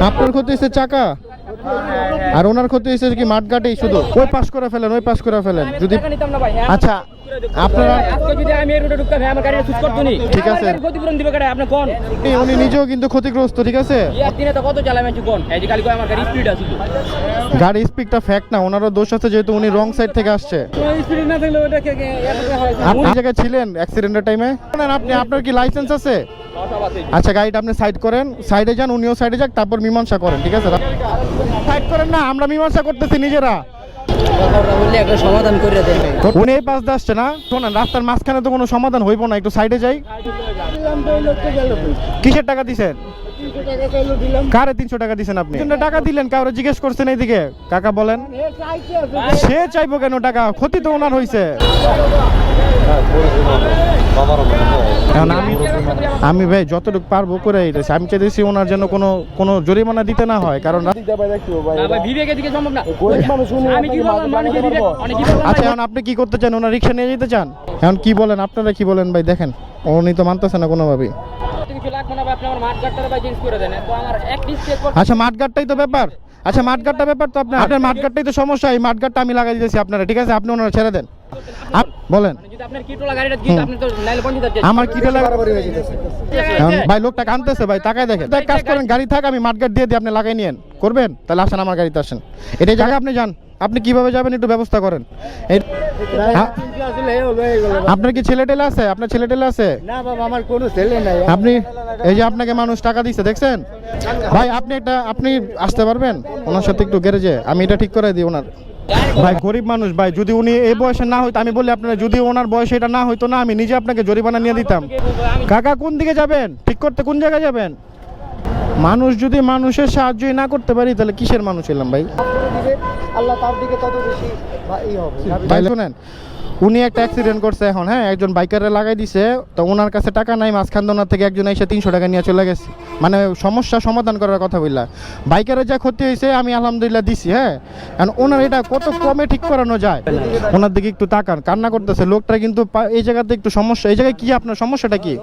আপনার ক্ষতি হয়েছে চাকা? আর ওনার ক্ষতি হয়েছে কি মাঠঘাটেই শুধু? ওই পাশ করে ফেলেন ওই পাশ করে ফেলেন। যদি হ্যাঁ? আচ্ছা আপনারা ঠিক আছে। উনি নিজেও কিন্তু ক্ষতিগ্রস্ত ঠিক আছে? গাড়ি স্পিডটা ফ্যাক্ট না ওনারও দোষ আছে যেহেতু উনি রং সাইড থেকে আসছে। আপনি জায়গায় ছিলেন অ্যাক্সিডেন্টের টাইমে আপনি আপনার কি লাইসেন্স আছে? আচ্ছা গাড়িটা আপনি সাইড করেন সাইডে যান উনিও সাইডে যাক তারপর মীমাংসা করেন ঠিক আছে? সাইড করেন না আমরা মীমাংসা করতেছি নিজেরা। সমাধান করে দেন উনি এই পাশ দিয়ে আসছে না শোনেন রাস্তার মাঝখানে তো কোনো সমাধান হইব না একটু সাইডে যাই। কিসের টাকা দিছেন? কারে তিনশো টাকা দিছেন আপনি? তিনশো টাকা দিলেন কাউরে জিজ্ঞেস করছেন এইদিকে। কাকা বলেন। সে চাইব কেন টাকা? ক্ষতি তো ওনার হয়েছে আমি আমি ভাই যতটুকু পারব করে দিতেছি। আমি চাইতেছি ওনার জন্য কোনো কোনো জরিমানা দিতে না হয়। কারণ আচ্ছা এখন আপনি কি করতে চান? ওনার রিক্সা নিয়ে যেতে চান? এখন কি বলেন আপনারা কি বলেন ভাই? দেখেন উনি তো মানতেছে না কোনোভাবেই। আচ্ছা মাঠঘাটটাই তো ব্যাপার। আচ্ছা মাঠঘাটটা ব্যাপার তো আপনার। আপনার মাঠঘাটটাই তো সমস্যা। এই মাঠঘাটটা আমি লাগাই দিতেছি আপনারা ঠিক আছে? আপনি ওনারা ছেড়ে দেন। আপ- বলেন। যদি আপনার কিটোলা গাড়িটা দিতে আপনি তো নাইলে পঞ্চায়েত যাচ্ছেন আমার কিটা ভাই লোকটা কানতেছে ভাই তাকায় দেখেন। কাজ করেন গাড়ি থাক আমি মাঠঘাট দিয়ে দিই আপনি লাগাই নিয়েন। করবেন? তাহলে আসেন আমার গাড়িতে আসেন। এটাই জায়গা আপনি যান। আপনি কীভাবে যাবেন একটু ব্যবস্থা করেন। এই- হ্যাঁ? আপনার কি ছেলে টেলে আছে? আপনার ছেলে টেলে আছে? না বাবা আমার কোনো ছেলে নাই। আপনি এই যে আপনাকে মানুষ টাকা দিচ্ছে দেখছেন? ভাই আপনি একটা আপনি আসতে পারবেন? ওনার সাথে একটু গ্যারেজে। আমি এটা ঠিক করে দিই ওনার। ভাই গরিব মানুষ ভাই যদি উনি এই বয়সে না হইতো আমি বলি আপনারা যদি ওনার বয়সে এটা না হইতো না আমি নিজে আপনাকে জরিমানা নিয়ে দিতাম। কাকা কোন দিকে যাবেন? ঠিক করতে কোন জায়গায় যাবেন? মানুষ যদি মানুষের সাহায্যই না করতে পারি তাহলে কিসের মানুষ এলাম ভাই? আল্লাহ তার দিকে তত বেশি শুনেন উনি একটা অ্যাক্সিডেন্ট করছে এখন হ্যাঁ? একজন বাইকারে লাগাই দিছে তো ওনার কাছে টাকা নাই মাঝখান দোনার থেকে একজন এসে তিনশো টাকা নিয়ে চলে গেছে। মানে সমস্যা সমাধান করার কথা বললা। বাইকারের যা ক্ষতি হয়েছে আমি আলহামদুলিল্লাহ দিছি হ্যাঁ? এখন ওনার এটা কত কমে ঠিক করানো যায়? ওনার দিকে একটু তাকান কান্না করতেছে। লোকটা কিন্তু এই জায়গাতে একটু সমস্যা এই জায়গায় কি আপনার সমস্যাটা কি?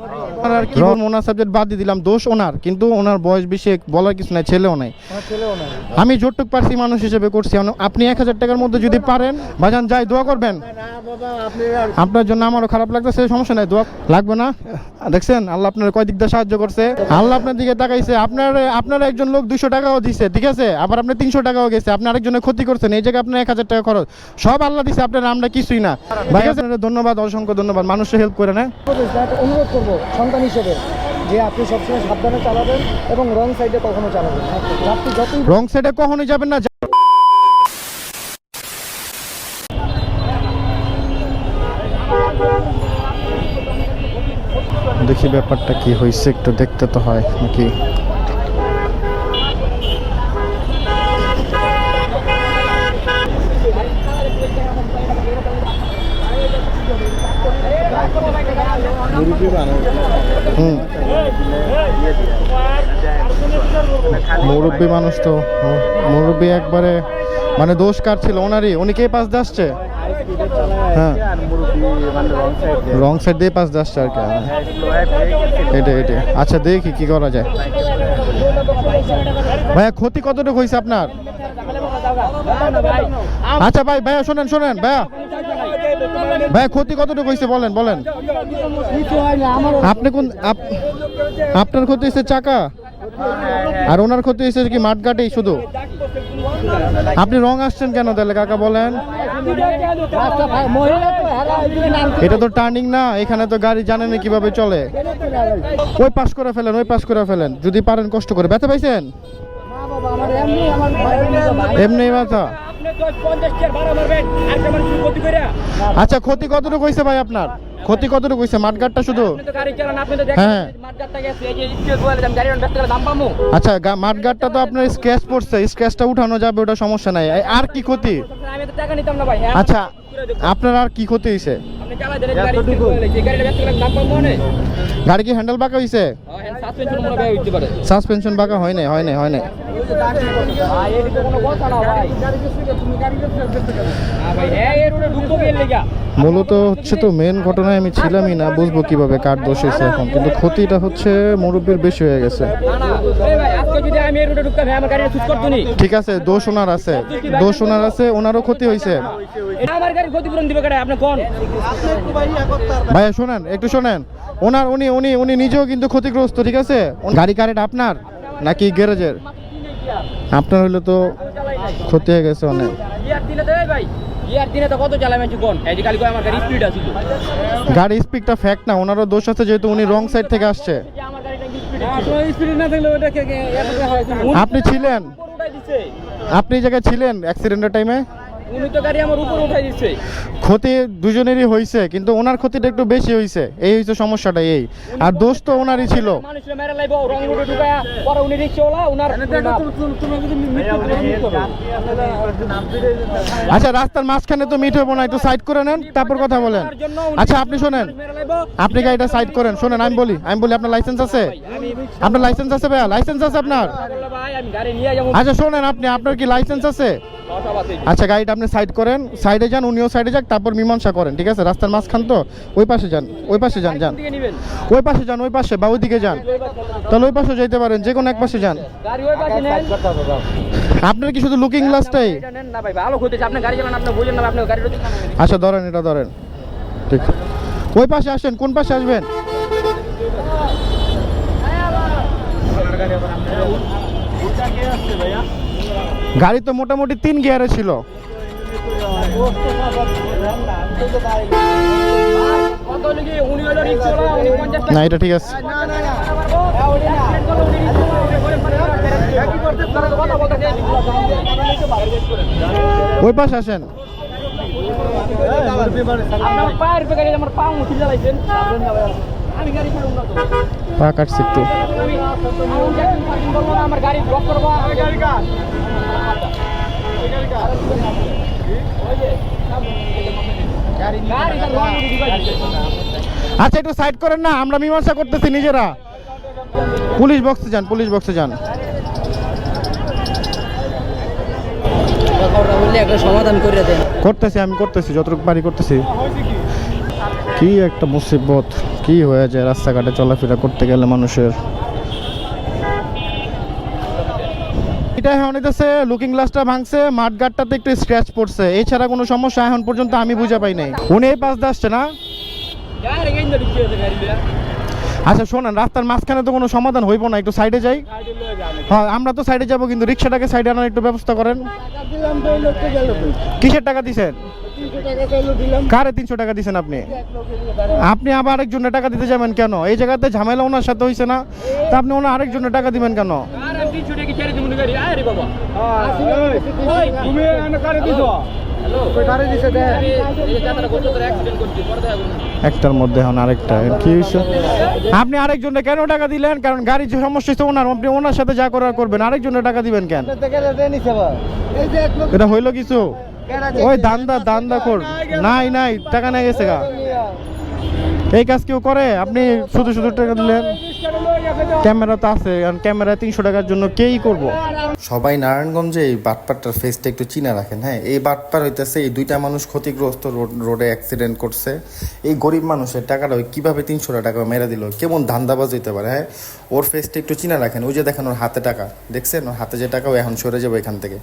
আর কি বলব, ওনার সাবজেক্ট বাদ দিয়ে দিলাম দোষ ওনার কিন্তু ওনার বয়স বেশি বলার কিছু নাই ছেলেও নাই। আমি যতটুক পারছি মানুষ হিসেবে করছি আপনি এক হাজার টাকার মধ্যে যদি পারেন বাজান যাই দোয়া করবেন। আপনার জন্য আমারও খারাপ লাগতেছে সমস্যা নাই দোয়া লাগবে না। দেখছেন আল্লাহ আপনার কয় দিক দিয়ে সাহায্য করছে। আল্লাহ আপনার দিকে তাকাইছে আপনার আপনার একজন লোক দুশো টাকাও দিছে ঠিক আছে? আবার আপনি তিনশো টাকাও গেছে আপনি আরেকজনের ক্ষতি করছেন এই জায়গায় আপনার এক হাজার টাকা খরচ। সব আল্লাহ দিছে আপনার আমরা কিছুই না। ভাই ধন্যবাদ অসংখ্য ধন্যবাদ মানুষের হেল্প করে না অনুরোধ করব সন্তান হিসেবে যে আপনি সবসময় সাবধানে চালাবেন এবং রং সাইডে কখনো চালাবেন আপনি যতই রং সাইডে কখনোই যাবেন না দেখি ব্যাপারটা কি হয়েছে একটু দেখতে তো হয় নাকি? মুরব্বী মানুষ তো মুরব্বী একবারে মানে দোষ কার ছিল? ওনারই? উনি কে পাশ দিয়ে আসছে? হ্যাঁ। রং সাইড দিয়ে পাশ আসছে আর কি হ্যাঁ। এটা এটা আচ্ছা দেখি কি করা যায়। ভাইয়া, ক্ষতি কতটুকু হয়েছে আপনার? আচ্ছা ভাই, ভাইয়া, শোনেন শোনেন, ভাইয়া। ভাইয়া, ক্ষতি কতটুকু হয়েছে বলেন বলেন। আপনি কোন আপ- আপনার ক্ষতি হয়েছে চাকা? আর ওনার ক্ষতি হয়েছে কি মাঠ মাঠঘাটেই শুধু? আপনি রং আসছেন কেন তাহলে, কাকা, বলেন? এটা তো টার্নিং না, এখানে তো গাড়ি জানেন না কীভাবে চলে। ওই পাশ করে ফেলেন, ওই পাশ করে ফেলেন। যদি পারেন কষ্ট করে। ব্যথা পাইছেন? এমনি ব্যথা। আপনি তো 50 টাকা ভাড়া মারবেন আর কেমন কি ক্ষতি করে আচ্ছা ক্ষতি কতটুকু হয়েছে ভাই আপনার? ক্ষতি কতটুকু হয়েছে মাঠঘাটটা শুধু? হ্যাঁ। আচ্ছা মাঠঘাটটা তো আপনার স্ক্র্যাচ পড়ছে। স্ক্র্যাচটা উঠানো যাবে, ওটা সমস্যা নাই। আর কি ক্ষতি? আমি তো টাকা নিতাম না ভাই হ্যাঁ? আচ্ছা আপনার আর কি ক্ষতি হয়েছে? আপনি চালা দেন গাড়ি কি হ্যান্ডেল বাঁকা হয়েছে? হ্যাঁ সাসপেনশন মনে হয় হইতে পারে। সাসপেনশন বাঁকা হয় নাই হয় হয় না ভাই। না ভাই হ্যাঁ লেগা? মূলত হচ্ছে তো মেন ঘটনায় আমি ছিলামই না বুঝব কীভাবে কার দোষ হয়েছে এখন। কিন্তু ক্ষতিটা হচ্ছে মুরব্বীর বেশি হয়ে গেছে। না না হ্যাঁ, নি। ঠিক আছে দোষ ওনার আছে। দোষ ওনার আছে ওনারও ক্ষতি হয়েছে আমার গাড়ির ক্ষতিপূরণ দিবে কেটে আপনি কোন? ভাইয়া শোনেন একটু শোনেন। ওনার উনি উনি উনি নিজেও কিন্তু ক্ষতিগ্রস্ত ঠিক আছে? গাড়ি কারেন্ট আপনার নাকি গ্যারেজের? আপনার হলে তো ক্ষতি হয়ে গেছে অনেক। ইয়ার দিনে তো এই ভাই ইয়ার দিনে তো কত চালাই মানছি কোন? এই যে কালি কয় আমার গাড়ি স্পিড আছিল গাড়ি স্পিডটা ফ্যাক্ট না ওনারও দোষ আছে যেহেতু উনি রং সাইড থেকে আসছে। আমার গাড়িটা স্পিড স্পিড না থাকলে ওটা কে আপনি ছিলেন। আপনি জায়গায় ছিলেন অ্যাক্সিডেন্টের টাইমে উনি তো গাড়ি আমার উপর উঠাই দিচ্ছে ক্ষতি দুজনেরই হয়েছে কিন্তু ওনার ক্ষতিটা একটু বেশি হয়েছে এই হয়েছে সমস্যাটা এই। আর দোষ তো ওনারই ছিল। মানুষের মেরে লাইবো রং রোডে ঢুকায়া পরে উনি রিক্সাওয়ালা উনার আচ্ছা রাস্তার মাঝখানে তো মিট হব না একটু সাইড করে নেন তারপর কথা বলেন। আচ্ছা আপনি শোনেন। আপনি গাড়িটা সাইড করেন? শোনেন আমি বলি আমি বলি আপনার লাইসেন্স আছে? আপনার লাইসেন্স আছে ভাইয়া? লাইসেন্স আছে আপনার? আচ্ছা শোনেন আপনি আপনার কি লাইসেন্স আছে? আচ্ছা গাড়িটা আপনি সাইড করেন সাইডে যান উনিও সাইডে যাক তারপর মীমাংসা করেন ঠিক আছে? রাস্তার মাঝখান তো ওই পাশে যান ওই পাশে যান যান। ওই পাশে যান ওই পাশে বা ওইদিকে যান। তাহলে ওই পাশে যেতে পারেন যে কোনো এক পাশে যান। আপনার কি শুধু লুকিং গ্লাসটাই এটা নেন। না ভাই ভালো হতেছে আপনি গাড়ি চালান আপনি বুঝেন আপনি আচ্ছা ধরেন এটা ধরেন। ঠিক। ওই পাশে আসেন কোন পাশে আসবেন? গাড়ি তো মোটামুটি তিন গিয়ারে ছিল। না, এটা ঠিক আছে। ওই পাশে আসেন। পা কাটছি একটু। আমার গাড়ি ব্লক করব আচ্ছা একটু সাইড করেন না, আমরা মীমাংসা করতেছি নিজেরা। পুলিশ বক্সে যান, পুলিশ বক্সে যান। করতেছি আমি, করতেছি, যতটুকু পারি করতেছি। কি একটা মুসিবত, কি হয়ে যায় রাস্তাঘাটে চলাফেরা করতে গেলে মানুষের। এটা এখন হইতেছে লুকিং গ্লাসটা ভাঙছে মাঠগাটটাতে একটু স্ক্র্যাচ পড়ছে। এছাড়া কোনো সমস্যা এখন পর্যন্ত আমি বুঝে পাই নাই। উনি এই পাশ দিয়ে আসছে না? আচ্ছা শোনেন, রাস্তার মাঝখানে তো কোনো সমাধান হইব না, একটু সাইডে যাই। হ্যাঁ আমরা তো সাইডে যাব, কিন্তু রিক্সাটাকে সাইডে আনার একটু ব্যবস্থা করেন। কিসের টাকা দিছেন? কারে তিনশো টাকা দিচ্ছেন আপনি? আপনি আবার আরেকজনের টাকা দিতে যাবেন কেন? এই জায়গাতে ঝামেলা ওনার সাথে হয়েছে না? তা আপনি ওনার আরেকজনের টাকা দিবেন কেন? একটার মধ্যে এখন আরেকটা। কি হয়েছে আপনি আরেকজনের কেন টাকা দিলেন? কারণ গাড়ির যে সমস্যা ওনার আপনি ওনার সাথে যা করার করবেন। আরেকজনের টাকা দিবেন কেন? এটা হইল কিছু? ওই দান্দা দান্দা কর নাই নাই টাকা নাই গেছে গা। এই কাজ কেউ করে? আপনি শুধু শুধু টাকা দিলেন? ক্যামেরা তো আছে কারণ ক্যামেরা তিনশো টাকার জন্য কেই করব? সবাই নারায়ণগঞ্জে এই বাটপারটার ফেসটা একটু চিনা রাখেন হ্যাঁ? এই বাটপার হইতেছে এই দুইটা মানুষ ক্ষতিগ্রস্ত রোডে অ্যাক্সিডেন্ট করছে। এই গরিব মানুষের টাকাটা ওই কীভাবে তিনশো টাকা মেরে দিল? কেমন ধান্দাবাজ হইতে পারে হ্যাঁ? ওর ফেসটা একটু চিনা রাখেন। ওই যে দেখেন ওর হাতে টাকা দেখছেন? ওর হাতে যে টাকা ও এখন সরে যাবে এখান থেকে।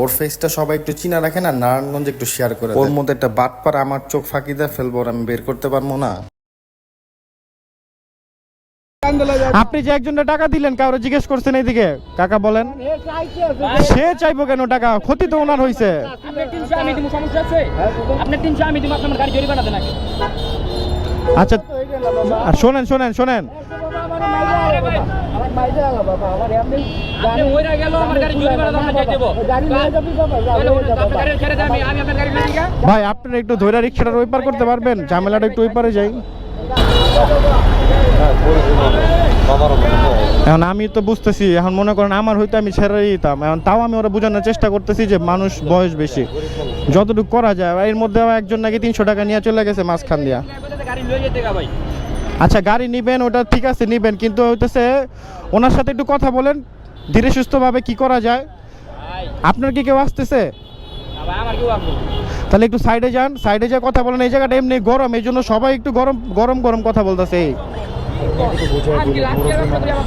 ওর ফেসটা সবাই একটু চিনা রাখেন আর নারায়ণগঞ্জে একটু শেয়ার করে ওর মধ্যে একটা বাটপার আমার চোখ ফাঁকি দেয় ফেলব ওর আমি বের করতে পারব না। আপনি যে একজনের টাকা দিলেন কাউরে জিজ্ঞেস করছেন এইদিকে। কাকা বলেন। সে চাইব কেন টাকা? ক্ষতি তো ওনার হয়েছে আগে। আচ্ছা আর শোনেন শোনেন শোনেন। ভাই। আপনারা একটু ধৈর্য রিক্সাটা ওই পার করতে পারবেন ঝামেলাটা একটু ওই পারে যাই। এখন আমি তো বুঝতেছি, এখন মনে করেন আমার হয়তো আমি ছেড়ে দিতাম। এখন তাও আমি ওরা বোঝানোর চেষ্টা করতেছি যে মানুষ বয়স বেশি। যতটুকু করা যায়, এর মধ্যে একজন নাকি তিনশো টাকা নিয়ে চলে গেছে মাঝখান দিয়া। আচ্ছা গাড়ি নিবেন, ওটা ঠিক আছে, নিবেন, কিন্তু হইতেছে ওনার সাথে একটু কথা বলেন, ধীরে সুস্থভাবে কি করা যায়। আপনার কি কেউ আসতেছে? তাহলে একটু সাইডে যান, সাইডে যা কথা বলেন, এই জায়গাটা এমনি গরম, এই জন্য সবাই একটু গরম গরম গরম কথা বলতেছে।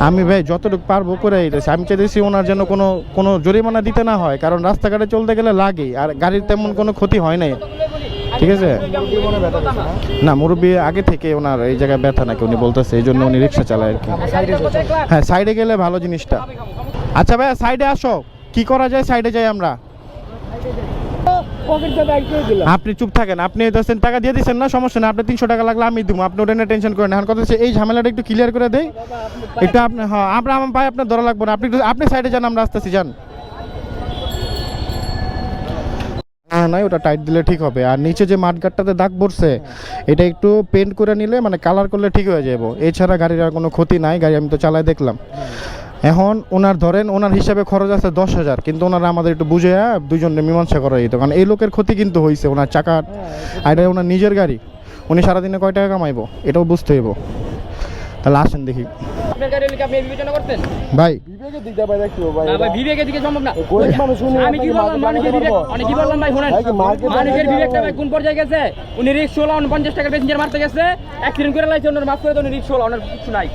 আমি ভাই যতটুকু পারব করে দিতেছি। আমি চাইতেছি ওনার জন্য কোনো কোনো জরিমানা দিতে না হয়, কারণ রাস্তাঘাটে চলতে গেলে লাগে, আর গাড়ির তেমন কোনো ক্ষতি হয় নাই। ঠিক আছে? না, মুরব্বী আগে থেকে ওনার এই জায়গায় ব্যথা নাকি উনি বলতেছে, এই জন্য উনি রিক্সা চালায় আর কি। হ্যাঁ সাইডে গেলে ভালো জিনিসটা। আচ্ছা ভাইয়া, সাইডে আসো। কি করা যায়, সাইডে যাই আমরা। আপনি চুপ থাকেন আপনি দশেন টাকা দিয়ে দিচ্ছেন না সমস্যা না আপনি তিনশো টাকা লাগলে আমি দিব আপনি ওটা নিয়ে টেনশন করেন এখন কথা হচ্ছে এই ঝামেলাটা একটু ক্লিয়ার করে দেয় একটু আপনি হ্যাঁ আমরা আমার ভাই আপনার ধরা লাগবে না। আপনি আপনি সাইডে যান আমরা আসতেছি যান। হ্যাঁ নাই ওটা টাইট দিলে ঠিক হবে। আর নিচে যে মাঠঘাটটাতে দাগ পড়ছে এটা একটু পেন্ট করে নিলে মানে কালার করলে ঠিক হয়ে যাব এছাড়া গাড়ির আর কোনো ক্ষতি নাই গাড়ি আমি তো চালায় দেখলাম। এখন ওনার ধরেন ওনার হিসাবে খরচ আছে দশ হাজার কিন্তু ওনারা আমাদের একটু বুঝে দুজনে মীমাংসা করা যেত। কারণ এই লোকের ক্ষতি কিন্তু হয়েছে ওনার চাকা আর এটা ওনার নিজের গাড়ি। উনি সারাদিনে কয় টাকা কামাইবো? এটাও বুঝতে হইব। তাহলে আসেন দেখি। ভাই বিবেকের দিকটা ভাই। দেখতে হবে ভাই না ভাই বিবেকের দিকে সম্ভব না। গরিব মানুষ উনি আমি কি বললাম? মানুষের বিবেক অনেক কি বললাম ভাই শুনেন? ভাই কি মার্কেট মানুষের বিবেকটা ভাই কোন পর্যায়ে গেছে? উনি রিক্সা উনি পঞ্চাশ টাকা প্যাসেঞ্জার মারতে গেছে অ্যাক্সিডেন্ট করে লাইছে ওনার মাফ করে তো উনি ওনার কিছু নাই।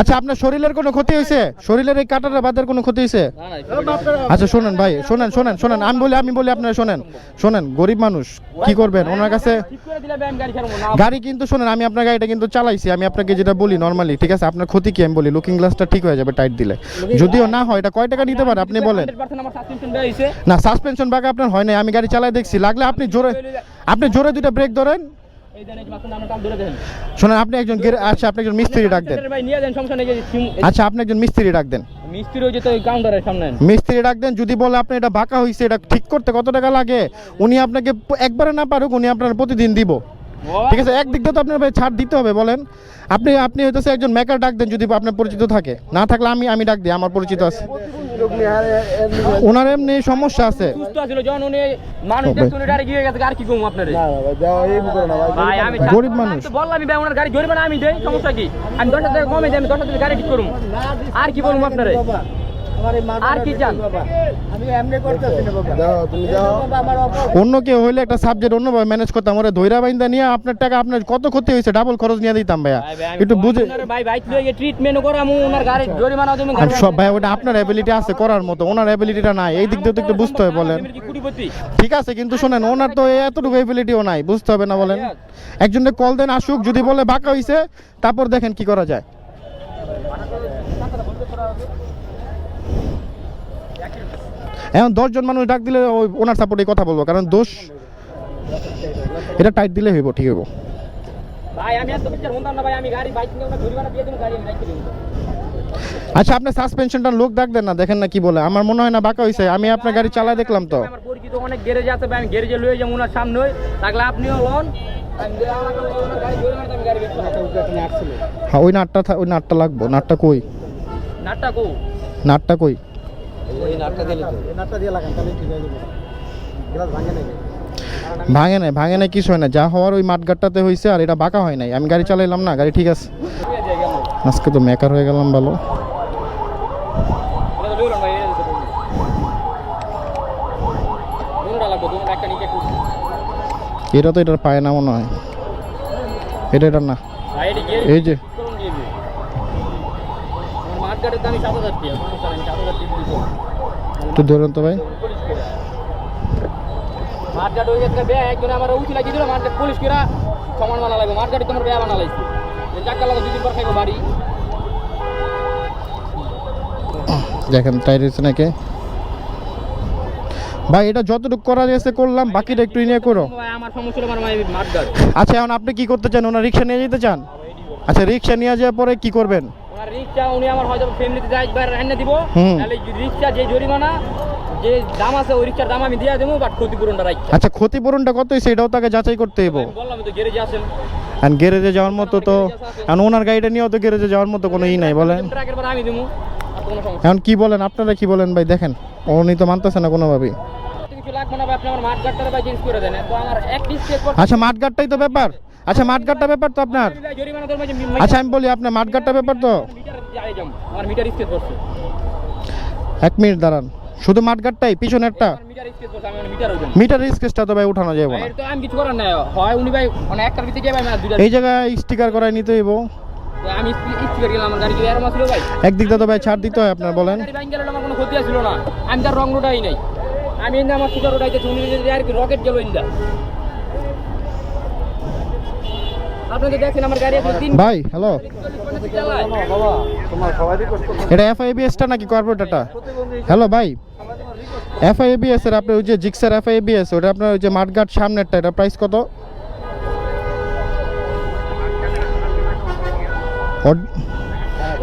আচ্ছা আপনার শরীরের কোনো ক্ষতি হয়েছে? শরীরের এই কাটার বাদের কোনো ক্ষতি হয়েছে? না না আচ্ছা শোনেন ভাই, শোনেন শোনেন শোনেন, আমি বলি আমি বলি আপনারা শোনেন। শোনেন, গরিব মানুষ, কি করবেন? ওনার কাছে গাড়ি না কিন্তু, শোনেন, আমি আপনার গাড়িটা কিন্তু চালাইছি, আমি আপনাকে যেটা বলি নর্মালি ঠিক আছে? আপনার ক্ষতি কি আমি বলি? লুকিং গ্লাসটা ঠিক হয়ে যাবে টাইট দিলে। যদিও না হয়, এটা কয় টাকা নিতে পারে? আপনি বলেন। 100% আমার সাসপেনশন দেওয়া হয়েছে না সাসপেনশন বাগে আপনার হয় নাই, আমি গাড়ি চালাই দেখছি। লাগলে আপনি জোরে আপনি জোরে দুইটা ব্রেক ধরেন। শোনেন আপনি একজন আচ্ছা আপনি একজন মিস্ত্রি ডাক দেন। আচ্ছা আপনি একজন মিস্ত্রি ডাক দেন। মিস্ত্রি ওই যে তো কাউন্টারের সামনে। মিস্ত্রি ডাক দেন যদি বলে আপনি এটা বাঁকা হয়েছে এটা ঠিক করতে কত টাকা লাগে? উনি আপনাকে একবারে না পারুক উনি আপনার প্রতিদিন দিব। ঠিক আছে একদিক দিয়ে তো আপনার ভাই ছাড় দিতে হবে বলেন। আপনি আপনি হইতেছে একজন মেকার ডাক দেন যদি আপনার পরিচিত থাকে। না থাকলে আমি আমি ডাক দিই আমার পরিচিত আছে। ওনার এমনি সমস্যা আছে। সুস্থ ছিল যখন উনি মানুষ ও ভাই। দেখতে উনি ডাইরেক্ট গিয়ে গেছে আর কি কম আপনারে? না না ভাই দেওয়া এই করে না ভাই ভাই আমি গরিব মানুষ। আমি বললাম ভাই ওনার গাড়ি জরিমানা আমি দেই সমস্যা কি? আমি দশটা টাকা কমে দেই আমি দশটা টাকা গাড়ি ঠিক করুম। আর কি বলব আপনারে? আর কি চান? আমি এমনি করতেছি না বাবা। দাও তুমি দাও। আমার অন্য কেউ হইলে একটা সাবজেক্ট অন্যভাবে ম্যানেজ করতাম ওরা ধৈরা বাইন্দা নিয়ে আপনার টাকা আপনার কত ক্ষতি হয়েছে ডাবল খরচ নিয়ে দিতাম ভাইয়া। একটু বুঝে সব ভাই ওটা আপনার অ্যাবিলিটি আছে করার মতো ওনার অ্যাবিলিটিটা নাই এই দিক দিয়ে তো একটু বুঝতে হবে বলেন। ঠিক আছে কিন্তু শোনেন ওনার তো এতটুকু এবিলিটিও নাই বুঝতে হবে না বলেন। একজনকে কল দেন আসুক যদি বলে বাঁকা হইছে তারপর দেখেন কি করা যায়। এখন দশজন মানুষ ডাক দিলে ওই ওনার সাপোর্টে কথা বলব কারণ দোষ এটা টাইট দিলে হইব ঠিক হইব। আচ্ছা আপনি সাসপেনশনটা লোক ডাক দেন না দেখেন না কি বলে। আমার মনে হয় না বাঁকা হইছে আমি আপনার গাড়ি চালায় দেখলাম তো। আমার পরিচিত অনেক গ্যারেজ আছে আমি গ্যারেজে লয়ে যাব ওনার সামনে থাকলে আপনিও লন। হ্যাঁ ওই নাটটা থা- ওই নাটটা লাগবো। নাটটা কই? নাটটা কো নাটটা কই? এই নাটটা দিয়ে লাগান তাহলে ঠিক হয়ে যাবে। গ্লাস ভাঙে নাই। ভাঙে নাই কিছু হয় না। যা হওয়ার ওই মাঠঘাটটাতে হয়েছে আর এটা বাঁকা হয় নাই। আমি গাড়ি চালাইলাম না গাড়ি ঠিক আছে। আজকে তো মেকার হয়ে গেলাম ভালো। এটা তো এটার পায় না মনে হয়। এটা এটা না। এই যে গাড়ির দামই সাত হাজার টাকা সমস্যা নেই সাত হাজার টাকা একটু ধরুন তো ভাই। হয়ে গেছে বে একজন আমার লাগিয়ে দিল গাড়ি পুলিশ করে সমান বানা লাগবে। তোমার বেয়া বানা লাগছে। চাক্কা লাগা দুদিন পর খাইবো বাড়ি। দেখেন নাকি? ভাই এটা যতটুকু করা গেছে করলাম বাকিটা একটু নিয়ে করো। আচ্ছা এখন আপনি কি করতে চান? ওনার রিক্সা নিয়ে যেতে চান? আচ্ছা রিক্সা নিয়ে যাওয়ার পরে কি করবেন? ওনার রিক্সা উনি আমার হয়তো ফ্যামিলিতে যাই একবার এনে দিব। তাহলে রিক্সা যে জরিমানা যে দাম আছে ওই রিক্সার দাম আমি দিয়ে দেবো বাট ক্ষতিপূরণটা রাখছি আচ্ছা ক্ষতিপূরণটা কত এটাও তাকে যাচাই করতে হইব। বললাম তো গ্যারেজে আসেন আর গ্যারেজে যাওয়ার মতো তো আর ওনার গাড়িটা নিয়েও তো গ্যারেজে যাওয়ার মতো কোনো ই নাই বলেন। আমি দেবো আর এখন কি বলেন? আপনারা কি বলেন ভাই? দেখেন উনি তো মানতেছে না কোনোভাবেই। আচ্ছা মাঠঘাটটাই তো ব্যাপার। আচ্ছা মাঠঘাটটা ব্যাপার তো আপনার। আচ্ছা আমি বলি, আপনার মাঠঘাটটা ব্যাপার তো? এক মিনিট দাঁড়ান। শুধু মাঠঘাটটাই, পিছনেরটা? মিটার স্কেচটা তো ভাই উঠানো যাবে না। আমি উনি ভাই এই জায়গায় স্টিকার করাই নিতে হইব। আমি তো ভাই ছাড় দিতে হয় আপনার, বলেন। আমি তার রং রোডাই নাই। আমি আমার আর কি রকেট গেল ইন্দা ভাই হ্যালো এটা এফআইবিএসটা নাকি কর্পোরেটরটা হ্যালো ভাই। এফআইবিএস এর আপনার ওই যে জিক্সার এফআইবিএস ওটা আপনার ওই যে মাঠঘাট সামনেরটা এটা প্রাইস কত?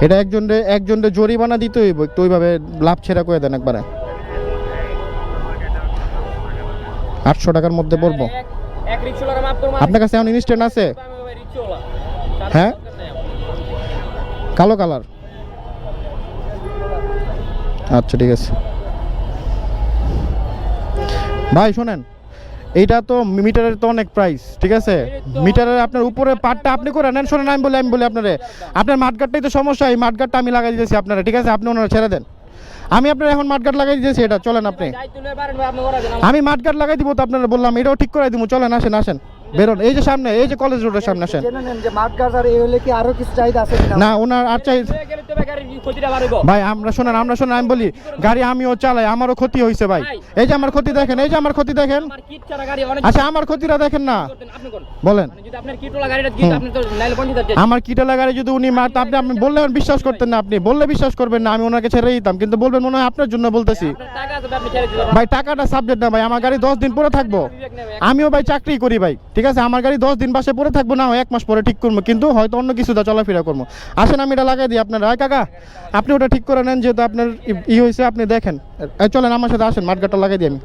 এটা একজন একজন জরিমানা দিতে হইব একটু ওইভাবে লাভ ছেড়া করে দেন একবারে। আটশো টাকার মধ্যে পড়ব আপনার কাছে এখন ইনস্ট্যান্ট আছে? হ্যাঁ? কালো কালার? আচ্ছা ঠিক আছে। ভাই শোনেন এইটা তো মিটারের তো অনেক প্রাইস ঠিক আছে? মিটারের আপনার উপরে পার্টটা আপনি করে নেন শোনেন আমি বলি আমি বলি আপনারে আপনার মাঠগাটটাই তো সমস্যা এই মাঠগাটটা আমি লাগাই দিয়েছি আপনারা ঠিক আছে? আপনি ওনারা ছেড়ে দেন। আমি আপনার এখন মাঠগাট লাগাই দিয়েছি এটা চলেন আপনি। আমি মাঠগাট লাগাই দিব তো আপনারা বললাম এটাও ঠিক করে দিব চলেন আসেন আসেন। বেরোন এই যে সামনে এই যে কলেজ রোডের সামনে আসেন। জেনে নেন যে মাঠ গাছ আর এই হলে কি আরও কিছু চাহিদা আছে কিনা? না ওনার আর চাই ভাই আমরা শোনেন আমরা শোনেন আমি বলি গাড়ি আমিও চালাই আমারও ক্ষতি হয়েছে ভাই। এই যে আমার ক্ষতি দেখেন এই যে আমার ক্ষতি দেখেন। আমার কিট ছাড়া গাড়ি অনেক আচ্ছা আমার ক্ষতিটা দেখেন না। বলেন। মানে যদি আপনার কিটোলা গাড়িটা কিট আপনি তো নাইলে পঞ্চাশ হাজার আমার কিটালা গাড়ি যদি উনি মারতে আপনি আপনি বললে বিশ্বাস করতেন না আপনি। বললে বিশ্বাস করবেন না আমি ওনাকে ছেড়ে দিতাম। কিন্তু বলবেন মনে হয় আপনার জন্য বলতেছি। আপনার টাকা আছে ভাই, আপনি ছেড়ে দিতে ভাই টাকাটা সাবজেক্ট না ভাই আমার গাড়ি দশ দিন পরে থাকব। আমিও ভাই চাকরি করি ভাই ঠিক আছে, আমার গাড়ি দশ দিন বাসে পরে থাকব, না এক মাস পরে ঠিক করব, কিন্তু হয়তো অন্য কিছু দা চলাফেরা করব। আসেন, আমি এটা লাগাই দিই আপনার। হয় কাকা, আপনি ওটা ঠিক করে নেন, যেহেতু আপনার ই- হয়েছে, আপনি দেখেন। চলেন, আমার সাথে আসেন মাঠগাটটা লাগাই দিই আমি।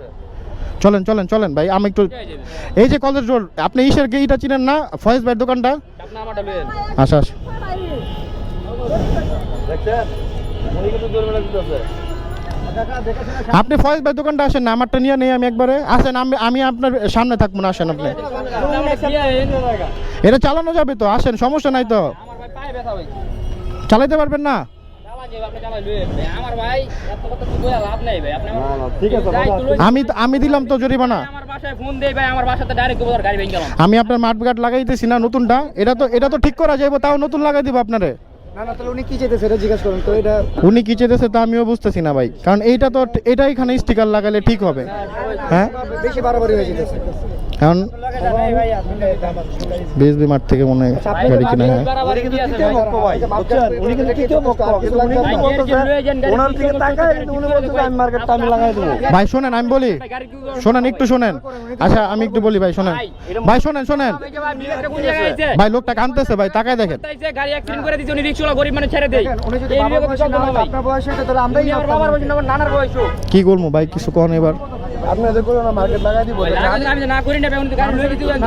চলেন চলেন চলেন, ভাই, আমি একটু এই যে কলেজ রোড, আপনি ইসের গেইটা চিনেন না? ফয়েজ ভাইয়ের দোকানটা? আচ্ছা আচ্ছা আপনি ফয়েজ ভাই দোকানটা আসেন না, আমারটা নিয়ে নেই আমি একবারে। আসেন, আমি আমি আপনার সামনে থাকব না, আসেন আপনি। এটা চালানো যাবে তো, আসেন, সমস্যা নাই তো। চালাইতে পারবেন না? যাবে। আমি আমি দিলাম তো জরিমানা। আমি আপনার মাঠঘাট লাগাইতেছি না, নতুনটা। এটা তো এটা তো ঠিক করা যাইব, তাও নতুন লাগাই দিব আপনারে। না না তাহলে উনি কি এটা জিজ্ঞেস করুন তো এটা উনি কি তা আমিও বুঝতেছি না ভাই। কারণ এইটা তো এটা এখানে স্টিকার লাগালে ঠিক হবে। হ্যাঁ? বেশি বাড়াবাড়ি হয়ে যেতেছে। কারণ বিএসবি মাঠ থেকে মনে হয় গাড়ি কিনা হয়। ভাই? শোনেন আমি বলি। শোনেন একটু শোনেন। আচ্ছা আমি একটু বলি ভাই শোনেন। ভাই শোনেন শোনেন। ভাই, লোকটা কানতেছে ভাই তাকায় দেখেন। গাড়ি অ্যাক্সিডেন্ট করে দিচ্ছে উনি রিক্সাওয়ালা গরিব ছেড়ে দেয়। কি করব ভাই কিছু কন এবার। আপনাদের করে না মার্কেট লাগাই দিব আমি না করি না গাড়ি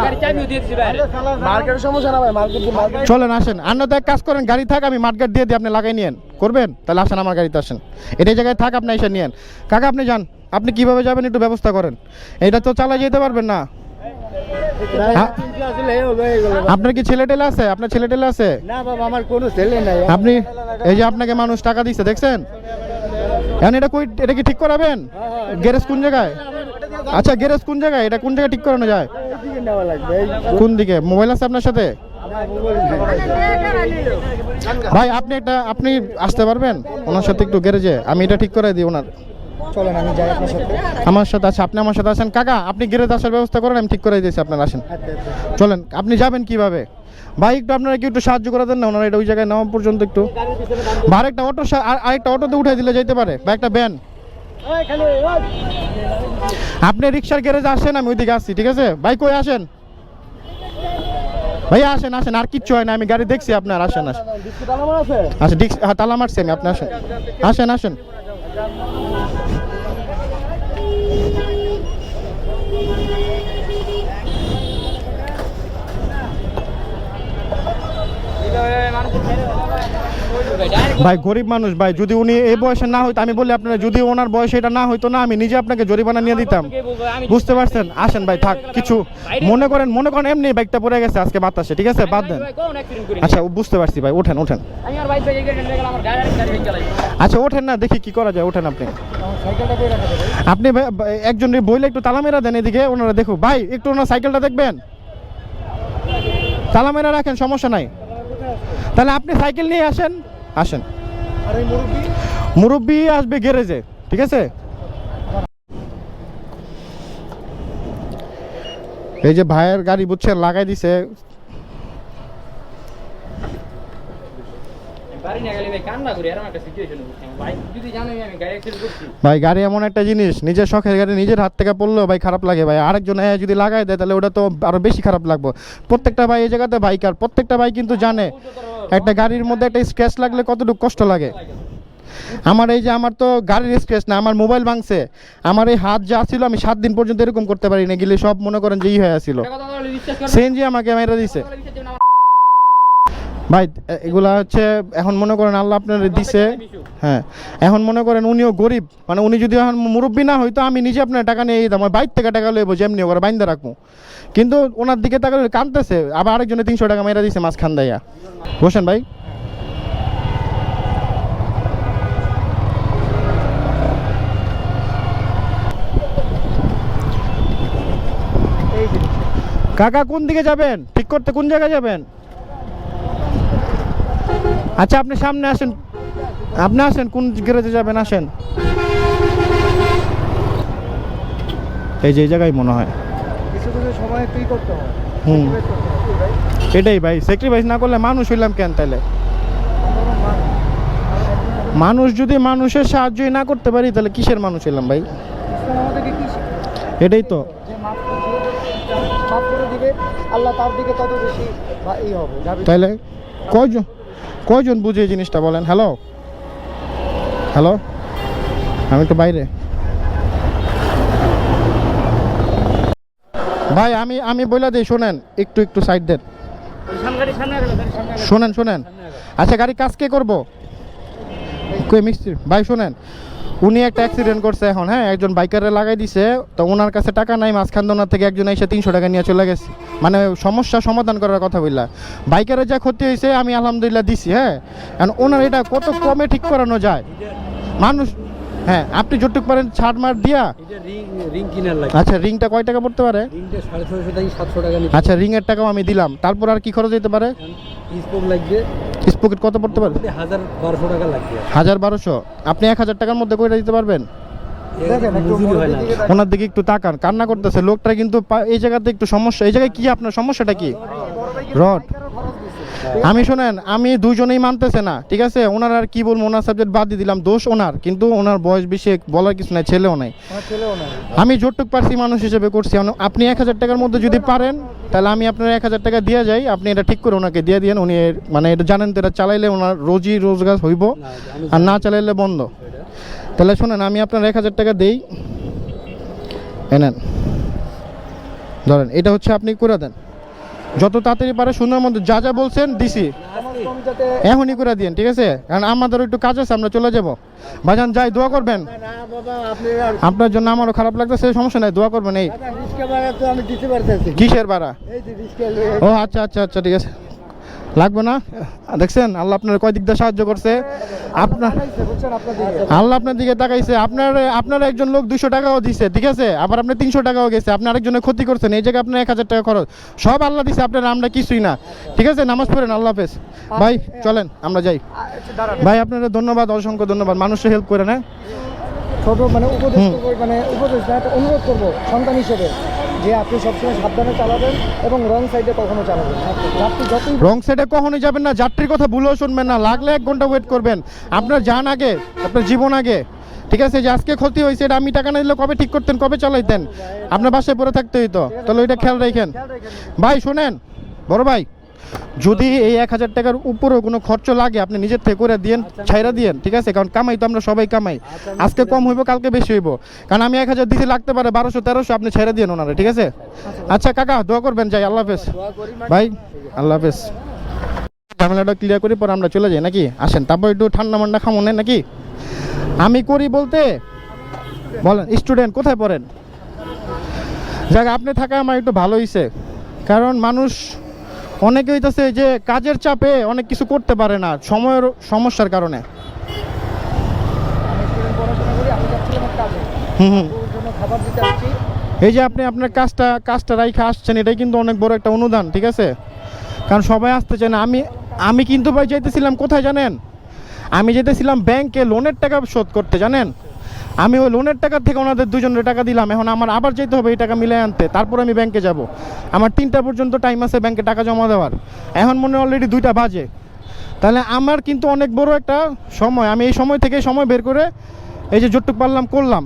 গাড়ি চাবিও দিয়ে দিচ্ছে ভাই। মার্কেটের সমস্যা না ভাই মার্কেট মার্কেট চলেন আসেন। আন্ন তো এক কাজ করেন গাড়ি থাক আমি মাঠগাট দিয়ে দিই আপনি লাগাই নিয়েন। করবেন? তাহলে আসেন আমার গাড়িতে আসেন। এটাই জায়গায় থাক আপনি এসে নিয়েন। কাকা আপনি যান। আপনি কীভাবে যাবেন একটু ব্যবস্থা করেন। এটা তো চালা যেতে পারবেন না। হ্যাঁ? আপনার কি ছেলে টেলে আছে? আপনার ছেলে টেলে আছে? না বাবা আমার কোনো ছেলে নাই। আপনি এই যে আপনাকে মানুষ টাকা দিচ্ছে দেখছেন? এখন এটা কই এটা কি ঠিক করাবেন? গ্যারেজ কোন জায়গায়? আচ্ছা গ্যারেজ কোন জায়গায়? এটা কোন জায়গায় ঠিক করানো যায়? কোন দিকে? মোবাইল আছে আপনার সাথে? ভাই আপনি একটা আপনি আসতে পারবেন ওনার সাথে একটু গ্যারেজে? আমি এটা ঠিক করে দিই ওনার। চলেন আমি যাই আপনার সাথে। আমার সাথে আছে আপনি আমার সাথে আসেন কাকা আপনি গ্যারেজ আসার ব্যবস্থা করেন আমি ঠিক করে দিয়েছি আপনার আসেন। চলেন আপনি যাবেন কীভাবে? ভাই, একটু আপনারা কি একটু সাহায্য করে দেন না, ওনারা এটা ওই জায়গায় নেওয়া পর্যন্ত একটু। বা আরেকটা অটো আরেকটা অটোতে উঠে দিলে যেতে পারে। বা একটা ভ্যান আপনি রিক্সার গ্যারেজ আসেন, আমি ওইদিকে আসছি, ঠিক আছে? ভাই, কই আসেন? ভাই, আসেন আসেন, আর কিচ্ছু হয় না, আমি গাড়ি দেখছি আপনার, আসেন আসেন। আচ্ছা হ্যাঁ তালা মারছি আমি, আপনি আসেন। আসেন আসেন। ভাই, গরিব মানুষ ভাই, যদি উনি এই বয়সে না হইতো, আমি বলি আপনারা যদি ওনার বয়সে এটা না হইতো না, আমি নিজে আপনাকে জরিমানা নিয়ে দিতাম। বুঝতে পারছেন? আসেন ভাই, থাক, কিছু মনে করেন মনে করেন, এমনি বাইকটা পড়ে গেছে আজকে বাতাসে, ঠিক আছে? বাদ দেন। আচ্ছা বুঝতে পারছি ভাই, ওঠেন ওঠেন। আচ্ছা ওঠেন না, দেখি কি করা যায়, ওঠেন আপনি। আপনি একজন বইলে একটু তালা মেরা দেন এদিকে, ওনারা দেখো ভাই, একটু ওনার সাইকেলটা দেখবেন? তালা মেরা রাখেন, সমস্যা নাই। তাহলে আপনি সাইকেল নিয়ে আসেন। আসেন। মুরব্বী? আসবে গ্যারেজে ঠিক আছে? এই যে ভাইয়ের গাড়ি বুঝছে লাগাই দিছে বাড়ি না গেলে ভাই কান্না করি এরকম একটা সিচুয়েশন বাইক যদি জানেন ভাই গাড়ি এমন একটা জিনিস নিজের শখের গাড়ি নিজের হাত থেকে পড়লেও ভাই খারাপ লাগে ভাই। আরেকজন যদি লাগাই দেয় তাহলে ওটা তো আরও বেশি খারাপ লাগবে। প্রত্যেকটা ভাই এই জায়গাতে বাইকার প্রত্যেকটা ভাই কিন্তু জানে একটা গাড়ির মধ্যে একটা স্ক্র্যাচ লাগলে কতটুকু কষ্ট লাগে। আমার এই যে আমার তো গাড়ির স্ক্র্যাচ না আমার মোবাইল ভাঙছে। আমার এই হাত যা ছিল আমি সাত দিন পর্যন্ত এরকম করতে পারি না গেলে সব মনে করেন যে ই হয়ে বিশ্বাস করবেন সিএনজি আমাকে মেরে দিছে। ভাই এগুলা হচ্ছে এখন মনে করেন আল্লাহ আপনার দিছে। হ্যাঁ এখন মনে করেন উনিও গরিব। মানে উনি যদি এখন মুরব্বী না হইতো আমি নিজে আপনার টাকা নিয়ে দিতাম বাইর থেকে টাকা লইবো যেমনি ওরা বাইন্দা রাখব। কিন্তু ওনার দিকে টাকা কানতেছে আবার আরেকজনে তিনশো টাকা মেরা দিছে মাঝখান দাইয়া বসেন ভাই। কাকা কোন দিকে যাবেন? ঠিক করতে কোন জায়গায় যাবেন? আচ্ছা আপনি সামনে আসেন। আপনি আসেন কোন গ্যারেজে যাবেন? আসেন। এই যে এই জায়গায় মনে হয়। সময় করতে হয়। হুম। এটাই ভাই স্যাক্রিফাইস না করলে মানুষ হইলাম কেন তাহলে মানুষ। যদি মানুষের সাহায্যই না করতে পারি তাহলে কিসের মানুষ হইলাম ভাই? এটাই তো। তাইলে কয়জন কয়জন বুঝে জিনিসটা বলেন? হ্যালো হ্যালো আমি তো বাইরে। ভাই, আমি আমি বলে দিই, শোনেন, একটু একটু সাইড দেন। শোনেন শোনেন। আচ্ছা গাড়ি কাজ কে করব? মিস্ত্রি? ভাই, শোনেন। উনি একটা অ্যাক্সিডেন্ট করছে এখন হ্যাঁ? একজন বাইকারে লাগাই দিছে, তো ওনার কাছে টাকা নাই, মাঝখান দোনার থেকে একজন এসে তিনশো টাকা নিয়ে চলে গেছে। মানে সমস্যা সমাধান করার কথা বললা। বাইকারের যা ক্ষতি হয়েছে, আমি আলহামদুলিল্লাহ দিছি হ্যাঁ? এখন ওনার এটা কত কমে ঠিক করানো যায়? মানুষ হ্যাঁ আপনি যতটুকু পারেন ছাড় মার দিয়া। এটা রিং রিং কিনার লাগে। আচ্ছা রিংটা কয় টাকা পড়তে পারে? রিংটা সাড়ে ছয়শো থেকে সাতশো টাকা নিচ্ছে? আচ্ছা রিংয়ের টাকাও আমি দিলাম। তারপর আর কি খরচ হতে পারে? স্পোক লাগবে। স্পকেট কত পড়তে পারে? হাজার বারোশো টাকা লাগবে। আপনি এক হাজার টাকার মধ্যে করে দিতে পারবেন। ওনার দিকে একটু তাকান। কান্না করতেছে। লোকটা কিন্তু পা- এই জায়গাতে একটু সমস্যা এই জায়গায় কি আপনার সমস্যাটা কি? রড। আমি শোনেন আমি দুজনেই মানতেছে না ঠিক আছে? ওনার আর কি বলব ওনার সাবজেক্ট বাদ দিয়ে দিলাম দোষ ওনার কিন্তু ওনার বয়স বেশি বলার কিছু নাই ছেলেও নাই। আমার ছেলেও নাই। আমি যতটুক পারছি মানুষ হিসেবে করছি আপনি এক হাজার টাকার মধ্যে যদি পারেন তাহলে আমি আপনার এক হাজার টাকা দিয়ে যাই আপনি এটা ঠিক করে ওনাকে দিয়ে দিয়েন উনি মানে এটা জানেন তো এটা চালাইলে ওনার রোজই রোজগার হইব আর না চালাইলে বন্ধ। তাহলে শোনেন আমি আপনার এক হাজার টাকা দেই। এনেন ধরেন এটা হচ্ছে আপনি করে দেন। যত তাড়াতাড়ি পারে সুন্দর মধ্যে যা যা বলছেন দিছি এখনই করে দিন ঠিক আছে? কারণ আমাদের একটু কাজ আছে আমরা চলে যাব। ভাইজান যাই দোয়া করবেন। আপনার জন্য আমারও খারাপ লাগতেছে সমস্যা নাই দোয়া করবেন এই। কিসের ভাড়া। ও আচ্ছা আচ্ছা আচ্ছা ঠিক আছে। লাগবে না? দেখছেন আল্লাহ আপনার কয় দিক দিয়ে সাহায্য করছে? আপনার আপনার আল্লাহ আপনার দিকে তাকাইছে। আপনার আপনার একজন লোক দুশো টাকাও দিছে ঠিক আছে? আবার আপনি তিনশো টাকাও গেছে। আপনি আরেকজনের ক্ষতি করছেন এই জায়গায় আপনার এক হাজার টাকা খরচ। সব আল্লাহ দিছে আপনার আমরা কিছুই না। ঠিক আছে? নামাজ পড়েন আল্লাহ হাফেজ। ভাই চলেন আমরা যাই। ভাই আপনাদের ধন্যবাদ অসংখ্য ধন্যবাদ। মানুষের হেল্প করে না ছোট মানে উপদেশ মানে উপদেশ অনুরোধ করব সন্তান হিসেবে। যে আপনি সবসময় সাবধানে চালাবেন এবং রং সাইডে কখনো চালাবেন। যাত্রী যতই রং সাইডে কখনো যাবেন না। যাত্রীর কথা ভুলেও শুনবেন না। লাগলে এক ঘণ্টা ওয়েট করবেন। আপনার যান আগে, আপনার জীবন আগে। ঠিক আছে, যে আজকে ক্ষতি হয়েছে, এটা আমি টাকা না দিলে কবে ঠিক করতেন, কবে চালাইতেন? আপনার বাসায় পরে থাকতে হইতো তাহলে ওইটা খেয়াল রাখেন। ভাই, শোনেন। বড় ভাই যদি এই এক হাজার টাকার উপরেও কোনো খরচ লাগে আপনি নিজের থেকে করে দিয়েন ছাইরা দিয়েন ঠিক আছে? কারণ কামাই তো আমরা সবাই কামাই। আজকে কম হইব কালকে বেশি হইব। কারণ আমি এক হাজার দিতে লাগতে পারে বারোশো তেরোশো আপনি ছেড়ে দিয়েন ওনারা ঠিক আছে? আচ্ছা। কাকা দোয়া করবেন যাই আল্লাহ হাফেজ। ভাই আল্লাহ হাফেজ। ঝামেলাটা ক্লিয়ার করি পরে আমরা চলে যাই নাকি? আসেন তারপর একটু ঠান্ডা মান্ডা খামনে নাকি? আমি করি বলতে বলেন স্টুডেন্ট কোথায় পড়েন? যাক আপনি থাকা আমার একটু ভালো হয়েছে কারণ মানুষ অনেকে হইতেছে যে কাজের চাপে অনেক কিছু করতে পারে না, সময়ের সমস্যার কারণে। হুম এই যে আপনি আপনার কাজটা কাজটা রাইখে আসছেন, এটাই কিন্তু অনেক বড় একটা অনুদান, ঠিক আছে? কারণ সবাই আসতে চায় না। আমি আমি কিন্তু ভাই যাইতেছিলাম কোথায় জানেন? আমি যেতেছিলাম ব্যাংকে লোনের টাকা শোধ করতে, জানেন? আমি ওই লোনের টাকা থেকে ওনাদের দুজনের টাকা দিলাম, এখন আমার আবার যেতে হবে এই টাকা মিলে আনতে, তারপর আমি ব্যাংকে যাব। আমার তিনটা পর্যন্ত টাইম আছে ব্যাংকে টাকা জমা দেওয়ার। এখন মনে অলরেডি দুইটা বাজে। তাহলে আমার কিন্তু অনেক বড় একটা সময়, আমি এই সময় থেকে সময় বের করে এই যে যতটুক পারলাম করলাম।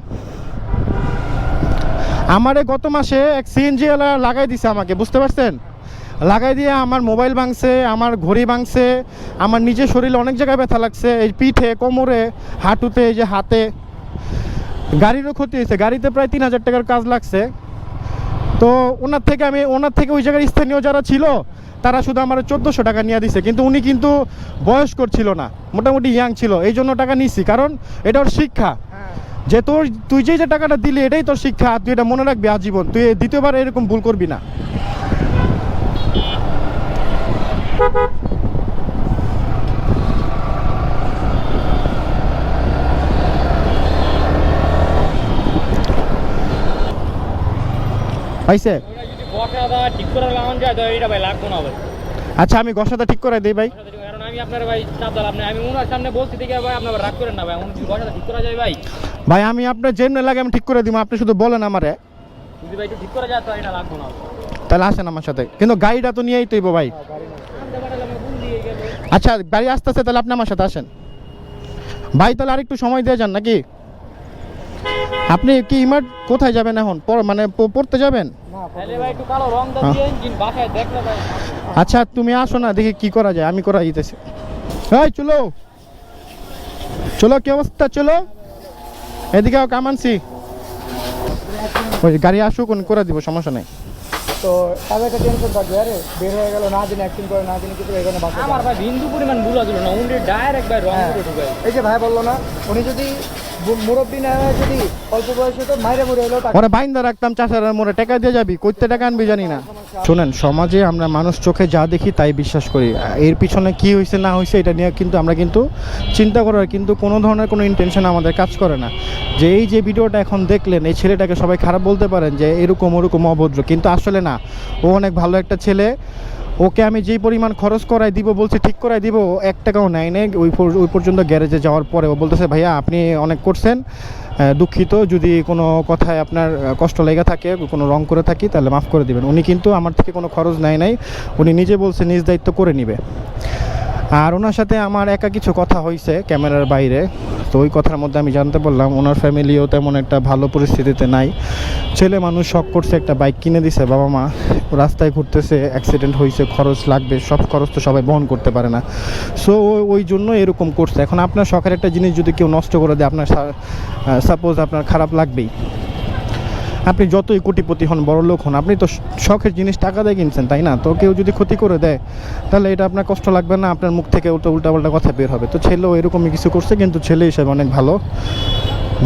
আমারে গত মাসে এক সিএনজি ওয়ালা লাগাই দিছে আমাকে, বুঝতে পারছেন? লাগাই দিয়ে আমার মোবাইল ভাঙছে, আমার ঘড়ি ভাঙছে, আমার নিজের শরীরে অনেক জায়গায় ব্যথা লাগছে, এই পিঠে, কোমরে, হাঁটুতে, এই যে হাতে। গাড়িরও ক্ষতি হয়েছে। গাড়িতে প্রায় তিন হাজার টাকার কাজ লাগছে। তো ওনার থেকে আমি ওনার থেকে ওই জায়গার স্থানীয় যারা ছিল তারা শুধু আমার চোদ্দোশো টাকা নিয়ে দিছে। কিন্তু উনি কিন্তু বয়স্কর ছিল না মোটামুটি ইয়াং ছিল। এই জন্য টাকা নিছি। কারণ এটা ওর শিক্ষা। যে তোর তুই যে যে টাকাটা দিলি এটাই তোর শিক্ষা। তুই এটা মনে রাখবি আজীবন। তুই দ্বিতীয়বার এরকম ভুল করবি না পাইছে যদি বসাটা ঠিক করে লাগান যায় তো এটা ভাই লাগবো না ভাই আচ্ছা আমি গসাটা ঠিক করে দিই ভাই। ভাই, আমি আপনার যেমনি লাগে আমি ঠিক করে দিব আপনি শুধু বলেন আমারে। তাহলে আসেন আমার সাথে। কিন্তু গাড়িটা তো নিয়েই তৈব ভাই। আচ্ছা গাড়ি আসতে তাহলে আপনি আমার সাথে আসেন। ভাই, তাহলে আরেকটু সময় দিয়ে যান নাকি? আপনি কি ইমার কোথায় যাবেন এখন? মানে পড়তে যাবেন? তাহলে ভাই একটু কালো রংটা হ্যাঁ। আচ্ছা তুমি আসো না দেখি কি করা যায়। আমি করা দিতেছি। এই চলো। চলো কি অবস্থা? চলো। এদিকে কামানছি ওই গাড়ি আসুক করে দিব সমস্যা নেই। তো তাদের একটা টেনশন থাকবে আরে বের হয়ে গেল না জেনে অ্যাক্টিং করে না জেনে কিছু এখানে আমার ভাই বিন্দু পরিমাণ ভুল ছিল না উনি ডাইরেক্ট ভাই রং হ্যাঁ। করে ঢুকায়। এই যে ভাই বলল না উনি যদি মুরব্বি না যদি অল্প মরে বাইন্দা রাখতাম চাষার মোড়ে টাকা দিয়ে যাবি, কইতে টাকা আনবি জানি না। শোনেন, সমাজে আমরা মানুষ চোখে যা দেখি তাই বিশ্বাস করি। এর পিছনে কি হয়েছে না হয়েছে এটা নিয়ে কিন্তু আমরা কিন্তু চিন্তা করার কিন্তু কোনো ধরনের কোনো ইন্টেনশন আমাদের কাজ করে না। যে এই যে ভিডিওটা এখন দেখলেন, এই ছেলেটাকে সবাই খারাপ বলতে পারেন যে এরকম ওরকম অভদ্র, কিন্তু আসলে না। ও অনেক ভালো একটা ছেলে ওকে আমি যেই পরিমাণ খরচ করাই দিব, বলছি ঠিক করাই দিব, এক টাকাও নেয় নেই। ওই ওই পর্যন্ত গ্যারেজে যাওয়ার পরে ও বলতেছে, ভাইয়া, আপনি অনেক করছেন। দুঃখিত, যদি কোনো কথায় আপনার কষ্ট লেগে থাকে, কোনো রং করে থাকি, তাহলে মাফ করে দিবেন। উনি কিন্তু আমার থেকে কোনো খরচ নেয় নাই। উনি নিজে বলছে, নিজ দায়িত্ব করে নিবে। আর ওনার সাথে আমার একা কিছু কথা হয়েছে ক্যামেরার বাইরে। তো ওই কথার মধ্যে আমি জানতে পারলাম, ওনার ফ্যামিলিও তেমন একটা ভালো পরিস্থিতিতে নাই। ছেলে মানুষ শখ করছে একটা বাইক কিনে দিছে, বাবা মা রাস্তায় ঘুরতেছে অ্যাক্সিডেন্ট হয়েছে খরচ লাগবে, সব খরচ তো সবাই বহন করতে পারে না। সো ওই জন্য এরকম করছে। এখন আপনার শখের একটা জিনিস যদি কেউ নষ্ট করে দেয়, আপনার সাপোজ আপনার খারাপ লাগবেই। আপনি যতই কোটিপতি হন বড় লোক হন, আপনি তো শখের জিনিস টাকা দিয়ে কিনছেন, তাই না? তো কেউ যদি ক্ষতি করে দেয়, তাহলে এটা আপনার কষ্ট লাগবে না, আপনার মুখ থেকে উল্টো উল্টাপাল্টা কথা বের হবে। তো ছেলেও এরকমই কিছু করছে, কিন্তু ছেলে হিসেবে অনেক ভালো।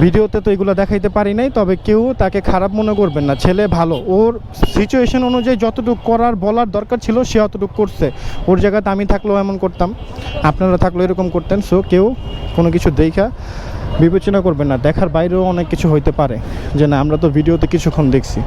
ভিডিওতে তো এগুলো দেখাইতে পারি নাই, তবে কেউ তাকে খারাপ মনে করবেন না। ছেলে ভালো, ওর সিচুয়েশন অনুযায়ী যতটুকু করার, বলার দরকার ছিল, সে অতটুকু করছে। ওর জায়গাতে আমি থাকলেও এমন করতাম, আপনারা থাকলেও এরকম করতেন সো কেউ কোনো কিছু দেখা বিবেচনা করবেন না। দেখার বাইরেও অনেক কিছু হইতে পারে। যে না, আমরা তো ভিডিওতে কিছুক্ষণ দেখছি।